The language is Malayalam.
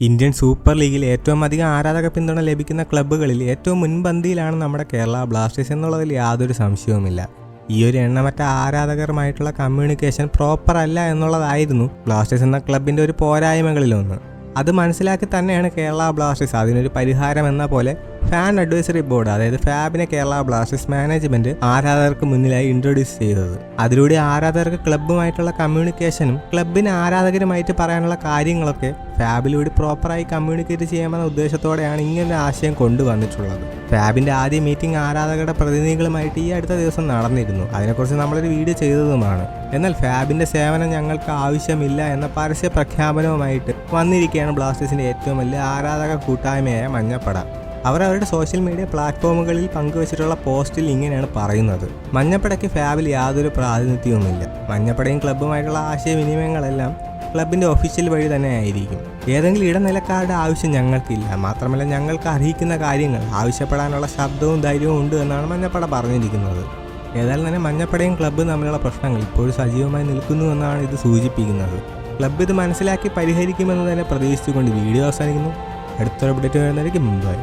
ഇന്ത്യൻ സൂപ്പർ ലീഗിൽ ഏറ്റവും അധികം ആരാധക പിന്തുണ ലഭിക്കുന്ന ക്ലബ്ബുകളിൽ ഏറ്റവും മുൻപന്തിയിലാണ് നമ്മുടെ കേരള ബ്ലാസ്റ്റേഴ്സ് എന്നുള്ളതിൽ യാതൊരു സംശയവുമില്ല. ഈ ഒരു എണ്ണമറ്റ ആരാധകരുമായിട്ടുള്ള കമ്മ്യൂണിക്കേഷൻ പ്രോപ്പർ അല്ല എന്നുള്ളതായിരുന്നു ബ്ലാസ്റ്റേഴ്സ് എന്ന ക്ലബിന്റെ ഒരു പോരായ്മകളിലൊന്ന്. അത് മനസ്സിലാക്കി തന്നെയാണ് കേരള ബ്ലാസ്റ്റേഴ്സ് അതിനൊരു പരിഹാരം എന്ന പോലെ ഫാൻ അഡ്വൈസറി ബോർഡ് അതായത് ഫാബിനെ കേരള ബ്ലാസ്റ്റേഴ്സ് മാനേജ്മെന്റ് ആരാധകർക്ക് മുന്നിലായി ഇൻട്രൊഡ്യൂസ് ചെയ്തത്. അതിലൂടെ ആരാധകർക്ക് ക്ലബ്ബുമായിട്ടുള്ള കമ്മ്യൂണിക്കേഷനും ക്ലബിന് ആരാധകരുമായിട്ട് പറയാനുള്ള കാര്യങ്ങളൊക്കെ ഫാബിലൂടെ പ്രോപ്പറായി കമ്മ്യൂണിക്കേറ്റ് ചെയ്യാമെന്ന ഉദ്ദേശത്തോടെയാണ് ഇങ്ങനൊരു ആശയം കൊണ്ടുവന്നിട്ടുള്ളത്. ഫാബിന്റെ ആദ്യ മീറ്റിംഗ് ആരാധകരുടെ പ്രതിനിധികളുമായിട്ട് ഈ അടുത്ത ദിവസം നടന്നിരുന്നു. അതിനെക്കുറിച്ച് നമ്മളൊരു വീഡിയോ ചെയ്തതുമാണ്. എന്നാൽ ഫാബിന്റെ സേവനം ഞങ്ങൾക്ക് ആവശ്യമില്ല എന്ന പരസ്യ പ്രഖ്യാപനവുമായിട്ട് വന്നിരിക്കുകയാണ് ബ്ലാസ്റ്റേഴ്സിന്റെ ഏറ്റവും വലിയ ആരാധക കൂട്ടായ്മയായ മഞ്ഞപ്പട. അവർ അവരുടെ സോഷ്യൽ മീഡിയ പ്ലാറ്റ്ഫോമുകളിൽ പങ്കുവച്ചിട്ടുള്ള പോസ്റ്റിൽ ഇങ്ങനെയാണ് പറയുന്നത്. മഞ്ഞപ്പടയ്ക്ക് ഫാബിൽ യാതൊരു പ്രാതിനിധ്യവുമില്ല. മഞ്ഞപ്പടയും ക്ലബ്ബുമായിട്ടുള്ള ആശയവിനിമയങ്ങളെല്ലാം ക്ലബിന്റെ ഒഫീഷ്യൽ വഴി തന്നെ ആയിരിക്കും. ഏതെങ്കിലും ഇടനിലക്കാരുടെ ആവശ്യം ഞങ്ങൾക്കില്ല. മാത്രമല്ല ഞങ്ങൾക്ക് അർഹിക്കുന്ന കാര്യങ്ങൾ ആവശ്യപ്പെടാനുള്ള ശബ്ദവും ധൈര്യവും ഉണ്ട് എന്നാണ് മഞ്ഞപ്പട പറഞ്ഞിരിക്കുന്നത്. ഏതായാലും തന്നെ മഞ്ഞപ്പടയും ക്ലബ്ബും തമ്മിലുള്ള പ്രശ്നങ്ങൾ ഇപ്പോഴും സജീവമായി നിൽക്കുന്നു എന്നാണ് ഇത് സൂചിപ്പിക്കുന്നത്. ക്ലബ്ബ് ഇത് മനസ്സിലാക്കി പരിഹരിക്കുമെന്ന് തന്നെ പ്രതീക്ഷിച്ചുകൊണ്ട് വീഡിയോ അവസാനിക്കുന്നു. അടുത്തൊരു അപ്ഡേറ്റ് വരുന്നതായിരിക്കും. മുമ്പായി